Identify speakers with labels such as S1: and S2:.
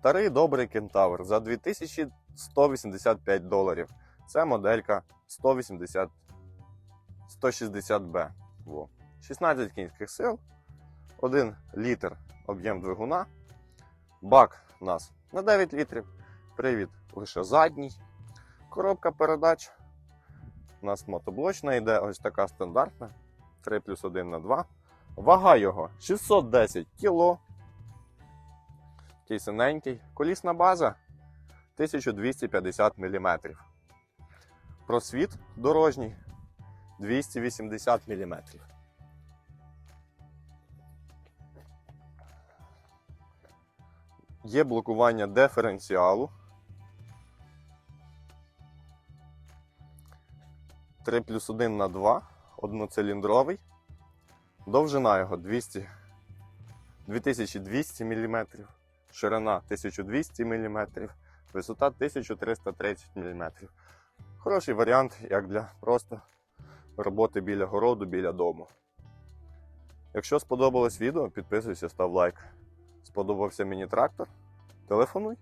S1: Старий добрий кентавр за 2185 доларів. Це моделька 180 160B. 16 кінських сил, 1 літр об'єм двигуна. Бак у нас на 9 літрів. Привід лише задній. Коробка передач. У нас мотоблочна йде ось така стандартна. 3 плюс 1 на 2. Вага його 610 кг. Такий синенький. Колісна база 1250 мм. Просвіт дорожній 280 мм. Є блокування диференціалу. 3 плюс 1 на 2, одноциліндровий. Довжина його 200, 2200 мм, ширина 1200 мм, висота 1330 мм. Хороший варіант, як для просто роботи біля городу, біля дому. Якщо сподобалось відео, підписуйся, став лайк. Сподобався мені трактор? Телефонуй.